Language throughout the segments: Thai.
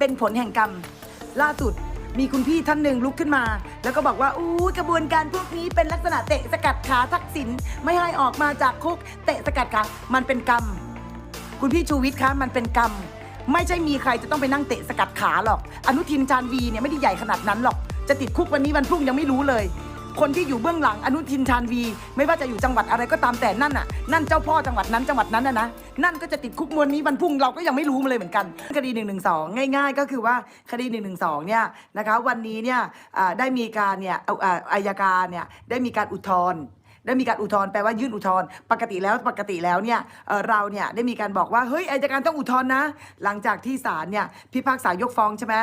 เป็นผลแห่งกรรม ล่าสุดมีคุณพี่ท่านหนึ่งลุกขึ้นมา แล้วก็บอกว่าอู้กระบวนการพวกนี้เป็นลักษณะเตะสกัดขาทักษิณไม่ให้ออกมาจากคุกเตะสกัดขามันเป็นกรรม คุณพี่ชูวิทย์คะมันเป็นกรรม ไม่ใช่มีใครจะต้องไปนั่งเตะสกัดขาหรอก อนุทินชาญวีเนี่ยไม่ได้ใหญ่ขนาดนั้นหรอก จะติดคุกวันนี้วันพรุ่งยังไม่รู้เลย คนที่อยู่เบื้องหลังอนุทินชาญวี ไม่ว่าจะอยู่จังหวัดอะไรก็ตามแต่นั่นน่ะนั่นเจ้าพ่อจังหวัดนั้นจังหวัดนั้นนะนะ นั่นก็จะติดคุกมวันนี้วันพรุ่งเราก็ยังไม่รู้มาเลยเหมือนกัน คดี1นึง่ายๆ ก็คือว่าคดี1นึเนี่ยนะคะวันนี้เนี่ยได้มีการเนี่ยอายการเนี่ยได้มีการอุทธรณ์ได้มีการอุทธรณ์แปลว่ายื่นอุทธรณ์ปกติแล้วปกติแล้วเนี่ยเอ่อเราเนี่ยได้มีการบอกว่าเฮ้ยอายการต้องอุทธรณ์นะ หลังจากที่ศาลเนี่ยพิพากษายกฟ้องใช่ไหม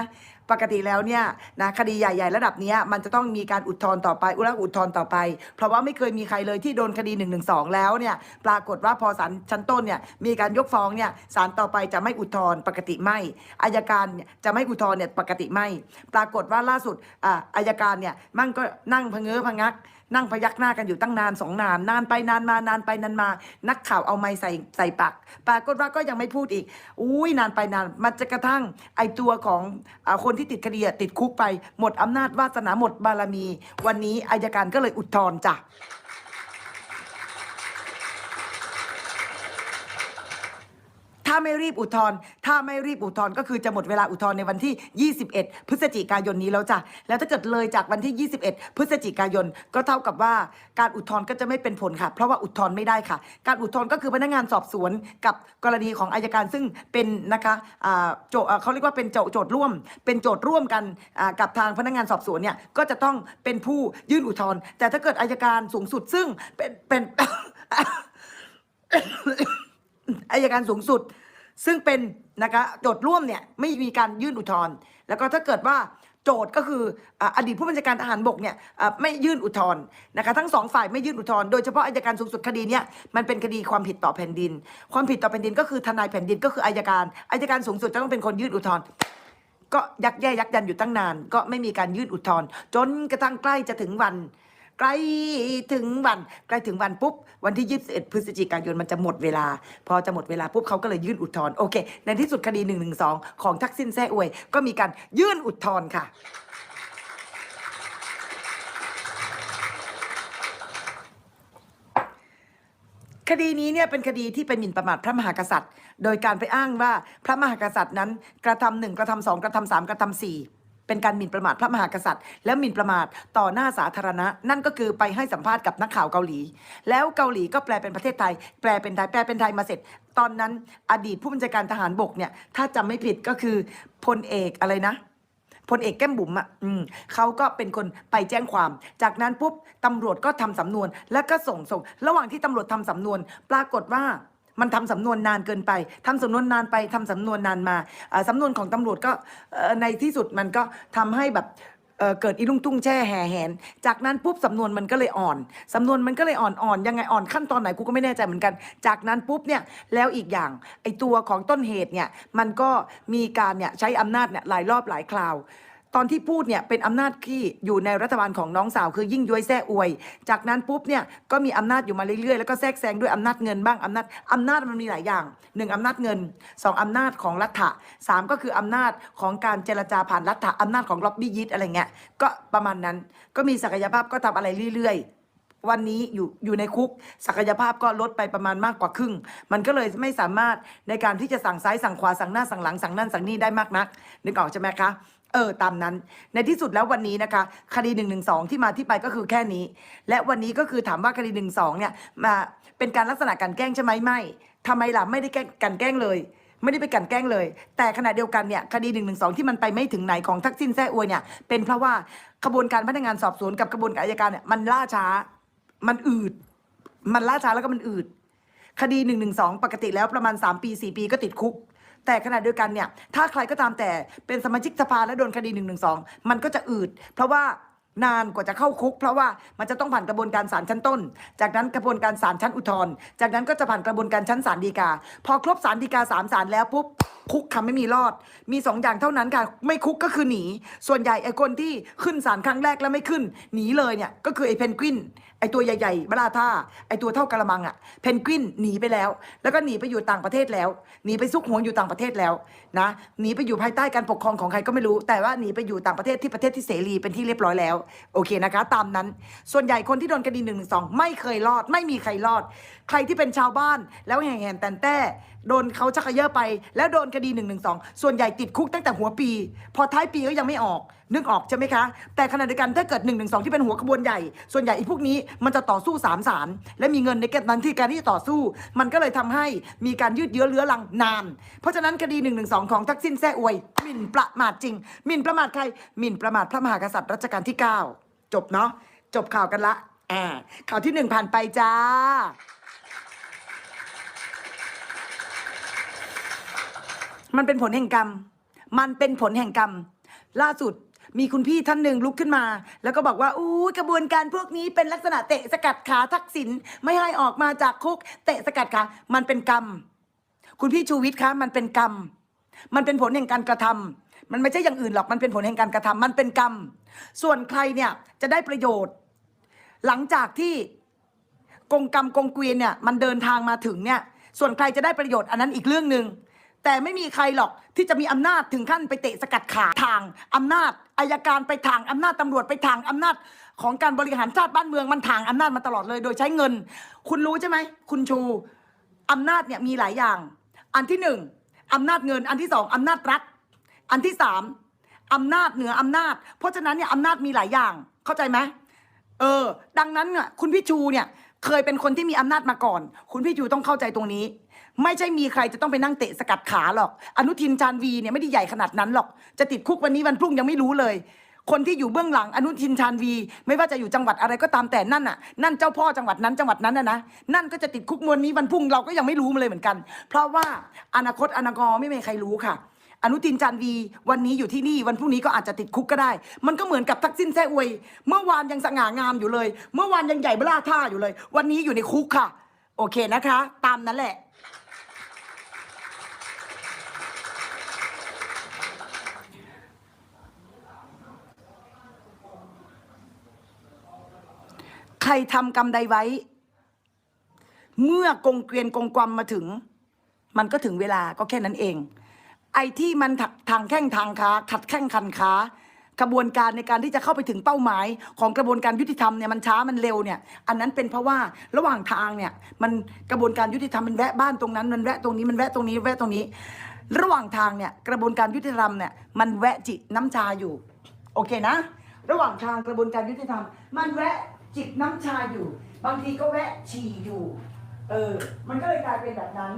ปกติแล้วเนี่ยนะคดีใหญ่ ๆ ระดับนี้มันจะต้องมีการอุทธรณ์ต่อไป อุลอุทธรณ์ต่อไป เพราะว่าไม่เคยมีใครเลยที่โดนคดี1นึแล้วเนี่ยปรากฏว่าพอศาลชั้นต้นเนี่ยมีการยกฟ้องเนี่ยศาลต่อไปจะไม่อุทธรณ์ปกติไม่อายการจะไม่อุทธรณ์เนี่ยปกติไม่ ปรากฏว่าล่าสุดอ่าอายการเนี่ยมั่งก็นั่งพะเง้อพะงักนั่งพยักหน้ากันอยู่ตั้งนานสองนาน นานไปนานมานานไปนานมา นักข่าวเอาไม้ใส่ใส่ปากปรากฏว่าก็ยังไม่พูดอีก อุ้ยนานไปนาน มันจะกระทั่งไอตัวของอคนที่ติดคดีติดคุกไป หมดอำนาจวาสนาหมดบารมี วันนี้อายการก็เลยอุทธรณ์จ้ะ ถ้า ไม่รีบอุทธรณ์ถ้าไม่รีบอุทธรณ์ก็คือจะหมดเวลาอุทธรณ์ในวันที่ 21 พฤศจิกายนนี้แล้วจ้ะแล้วถ้าเกิดเลยจากวันที่ 21 พฤศจิกายนก็เท่ากับว่าการอุทธรณ์ก็จะไม่เป็นผลค่ะ เพราะว่าอุทธรณ์ไม่ได้ค่ะ การอุทธรณ์ก็คือพนักงานสอบสวนกับกรณีของอายการซึ่งเป็นนะคะโจเขาเรียกว่าเป็นโจโจทย์ร่วม เป็นโจทย์ร่วมกันกับทางพนักงานสอบสวนเนี่ยก็จะต้องเป็นผู้ยื่นอุทธรณ์แต่ถ้าเกิดอายการสูงสุดซึ่งเป็นเป็นอายการสูงสุด ซึ่งเป็นนะคะโจทย์ร่วมเนี่ยไม่มีการยื่นอุทธรณ์แล้วก็ถ้าเกิดว่าโจทย์ก็คืออดีตผู้บัญชาการทหารบกเนี่ยไม่ยื่นอุทธรณ์นะคะทั้งสองฝ่ายไม่ยื่นอุทธรณ์โดยเฉพาะอายการสูงสุดคดีเนี่ยมันเป็นคดีความผิดต่อแผ่นดิน ความผิดต่อแผ่นดินก็คือทนายแผ่นดินก็คืออายการอายการสูงสุดจะต้องเป็นคนยื่นอุทธรณ์ก็ยักแย่ยักยันอยู่ตั้งนาน ก็ไม่มีการยื่นอุทธรณ์จนกระทั่งใกล้จะถึงวัน ใกล้ถึงวันใกล้ถึงวันปุ๊บ วันที่ 21 พฤศจิกายนมันจะหมดเวลา พอจะหมดเวลาปุ๊บเขาก็เลยยื่นอุทธรณ์โอเค ในที่สุดคดี 112 ของทักษิณแซ่อวย ก็มีการยื่นอุทธรณ์ค่ะคดีนี้เนี่ยเป็นคดีที่ไปหมิ่นประมาทพระมหากษัตริย์ โดยการไปอ้างว่าพระมหากษัตริย์นั้นกระทำหนึ่งกระทำสองกระทำสามกระทำสี่ เป็นการหมิ่นประมาทพระมหากษัตริย์ และหมิ่นประมาทต่อหน้าสาธารณะ นั่นก็คือไปให้สัมภาษณ์กับนักข่าวเกาหลี แล้วเกาหลีก็แปลเป็นประเทศไทย แปลเป็นไทยแปลเป็นไทยมาเสร็จ ตอนนั้นอดีตผู้บัญชาการทหารบกเนี่ยถ้าจำไม่ผิดก็คือพลเอกอะไรนะพลเอกแก้มบุ๋มอะอืมเขาก็เป็นคนไปแจ้งความ จากนั้นปุ๊บตำรวจก็ทำสำนวน แล้วก็ส่งส่ง ระหว่างที่ตำรวจทำสำนวน ปรากฏว่า มันทำสำนวนนานเกินไปทำสำนวนนานไปทำสำนวนนานมาอ่าสำนวนของตำรวจก็ในที่สุดมันก็ทำให้แบบเเกิดอีลุงตุ้งแช่แห่แหน จากนั้นปุ๊บสำนวนมันก็เลยอ่อนสำนวนมันก็เลยอ่อนอ่อนยังไงอ่อนขั้นตอนไหนกูก็ไม่แน่ใจเหมือนกัน จากนั้นปุ๊บเนี่ยแล้วอีกอย่างไอตัวของต้นเหตุเนี่ยมันก็มีการเนี่ยใช้อำนาจเนี่ยหลายรอบหลายคราว ตอนที่พูดเนี่ยเป็นอำนาจที่อยู่ในรัฐบาลของน้องสาวคือยิ่งย้วยแซ่อวย จากนั้นปุ๊บเนี่ยก็มีอำนาจอยู่มาเรื่อยๆ แล้วก็แทรกแซงด้วยอำนาจเงินบ้างอำนาจอำนาจมันมีหลายอย่างหนึ่งอำนาจเงินสองอำนาจของรัฐะสามก็คืออำนาจของการเจรจาผ่านรัฐะอำนาจของล็อบบี้ยิตอะไรเงี้ยก็ประมาณนั้นก็มีศักยภาพก็ทำอะไรเรื่อยๆวันนี้อยู่อยู่ในคุกศักยภาพก็ลดไปประมาณมากกว่าครึ่ง มันก็เลยไม่สามารถในการที่จะสั่งซ้ายสั่งขวาสั่งหน้าสั่งหลังสั่งนั่นสั่งนี่ได้มากนักนึกออกใช่ไหมคะ เออตามนั้น ในที่สุดแล้ววันนี้นะคะ คดี1นึที่มาที่ไปก็คือแค่นี้ และวันนี้ก็คือถามว่าคดี1นึเนี่ยมาเป็นการลักษณะการแกล้งใช่ไหมไม่ทำไมล่ะไม่ได้แกล้งกันแกล้งเลย ไม่ได้ไปกันแกล้งเลย แต่ขณะเดียวกันเนี่ยคดี1นึที่มันไปไม่ถึงไหนของทักษิณแซ่อวยเนี่ยเป็นเพราะว่าขบวนการพนักงานสอบสวนกับกระบวนการอัยการเนี่ยมันล่าช้า มันอืด มันล่าช้าแล้วก็มันอืดคดี1นึปกติแล้วประมาณ 3 ปี 4 ปีก็ติดคุก แต่ขณะเดียวกันเนี่ยถ้าใครก็ตามแต่เป็นสมาชิกสภาและโดนคดี1นึมันก็จะอืด เพราะว่านานกว่าจะเข้าคุก เพราะว่ามันจะต้องผ่านกระบวนการศาลชั้นต้น จากนั้นกระบวนการศาลชั้นอุทธรณ์จากนั้นก็จะผ่านกระบวนการชั้นศาลฎีกา พอครบศาลฎีกาสามศาลแล้วปุ๊บ คุกค่ะไม่มีรอด มีสองอย่างเท่านั้นค่ะ ไม่คุกก็คือหนี ส่วนใหญ่ไอ้คนที่ขึ้นศาลครั้งแรกแล้วไม่ขึ้น หนีเลยเนี่ย ก็คือไอ้เพนกวิน ไอ้ตัวใหญ่ๆบลาท่า ไอ้ตัวเท่ากระมังอะเพนกวินหนีไปแล้ว แล้วก็หนีไปอยู่ต่างประเทศแล้ว หนีไปซุกหัวอยู่ต่างประเทศแล้วนะ หนีไปอยู่ภายใต้การปกครองของใครก็ไม่รู้ แต่ว่าหนีไปอยู่ต่างประเทศที่ประเทศที่เสรีเป็นที่เรียบร้อยแล้ว โอเคนะคะ ตามนั้น ส่วนใหญ่คนที่โดนคดีหนึ่งหนึ่งสองไม่เคยรอด ไม่มีใครรอด ใครที่เป็นชาวบ้านแล้วแห่งแห่งแต่นแต่โดนเขาชักเยอะไปแล้วโดนคดีหนึ่งหนึ่งสองส่วนใหญ่ติดคุกตั้งแต่หัวปี พอท้ายปีก็ยังไม่ออก นึกออกใช่ไหมคะ แต่ขณะเดียวกันถ้าเกิด1นึที่เป็นหัวขบวนใหญ่ ส่วนใหญ่อีพวกนี้มันจะต่อสู้สามศาลและมีเงินในเการนั้นที่การที่จะต่อสู้ มันก็เลยทำให้มีการยืดเยื้อเลื้อรังนาน เพราะฉะนั้นคดี1นึของทักษิณแซ่อวยหมิ่นประมาทจริงหมิ่นประมาทใครหมิ่นประมาทพระมหากษัตริย์รัชกาลที่ 9 จบเนาะจบข่าวกันละอ่าข่าวที่หนึ่งผ่านไปจ้า มันเป็นผลแห่งกรรม มันเป็นผลแห่งกรรม ล่าสุดมีคุณพี่ท่านหนึ่งลุกขึ้นมา แล้วก็บอกว่าอู้กระบวนการพวกนี้เป็นลักษณะเตะสกัดขาทักษิณไม่ให้ออกมาจากคุก เตะสกัดขามันเป็นกรรม คุณพี่ชูวิทย์คะมันเป็นกรรม มันเป็นผลแห่งการกระทำมันไม่ใช่อย่างอื่นหรอกมันเป็นผลแห่งการกระทำมันเป็นกรรม ส่วนใครเนี่ยจะได้ประโยชน์ หลังจากที่กงกรรมกงเกวียนเนี่ยมันเดินทางมาถึงเนี่ยส่วนใครจะได้ประโยชน์อันนั้นอีกเรื่องหนึ่ง แต่ไม่มีใครหรอกที่จะมีอำนาจถึงขั้นไปเตะสกัดขาทางอำนาจอายการไปทางอำนาจตำรวจไปทางอำนาจของการบริหารชาติบ้านเมืองมันทางอำนาจมาตลอดเลย โดยใช้เงิน คุณรู้ใช่ไหมคุณชูอำนาจเนี่ยมีหลายอย่าง อันที่หนึ่งอำนาจเงิน อันที่สองอำนาจรัฐ อันที่สามอำนาจเหนืออำนาจ เพราะฉะนั้นเนี่ยอำนาจมีหลายอย่าง เข้าใจไหมเออ ดังนั้นเนี่ยคุณพี่ชูเนี่ย เคยเป็นคนที่มีอำนาจมาก่อน คุณพี่ชูต้องเข้าใจตรงนี้ ไม่ใช่มีใครจะต้องไปนั่งเตะสกัดขาหรอก อนุทินชาญวีเนี่ยไม่ได้ใหญ่ขนาดนั้นหรอก จะติดคุกวันนี้วันพรุ่งยังไม่รู้เลย คนที่อยู่เบื้องหลังอนุทินชาญวี ไม่ว่าจะอยู่จังหวัดอะไรก็ตามแต่นั่นน่ะนั่นเจ้าพ่อจังหวัดนั้นจังหวัดนั้นนะนะนั่นก็จะติดคุกวันนี้วันพรุ่งเราก็ยังไม่รู้มาเลยเหมือนกัน เพราะว่าอนาคตอนาคตไม่มีใครรู้ค่ะ อนุทินจันวี วันนี้อยู่ที่นี่ วันพรุ่งนี้ก็อาจจะติดคุกก็ได้ มันก็เหมือนกับทักษิณแซ่อวย เมื่อวานยังสง่างามอยู่เลย เมื่อวานยังใหญ่เบล่าท่าอยู่เลย วันนี้อยู่ในคุกค่ะ โอเคนะคะ ตามนั้นแหละ ใครทำกรรมใดไว้ เมื่อกงเกวียนกงกวมมาถึง มันก็ถึงเวลาก็แค่นั้นเอง ไอ้ที่มันทางแข้งทางขาขัดแข้งคันขากระบวนการในการที่จะเข้าไปถึงเป้าหมาย ของกระบวนการยุติธรรมเนี่ยมันช้ามันเร็วเนี่ย อันนั้นเป็นเพราะว่าระหว่างทางเนี่ยมันกระบวนการยุติธรรมมันแวะบ้านตรงนั้นมันแวะตรงนี้มันแวะตรงนี้แวะตรงนี้ ระหว่างทางเนี่ยกระบวนการยุติธรรมเนี่ยมันแวะจิน้ำชาอยู่ โอเคนะ ระหว่างทางกระบวนการยุติธรรม มันแวะจิบน้ำชาอยู่ บางทีก็แวะฉี่อยู่ เออ มันก็เลยกลายเป็นแบบนั้น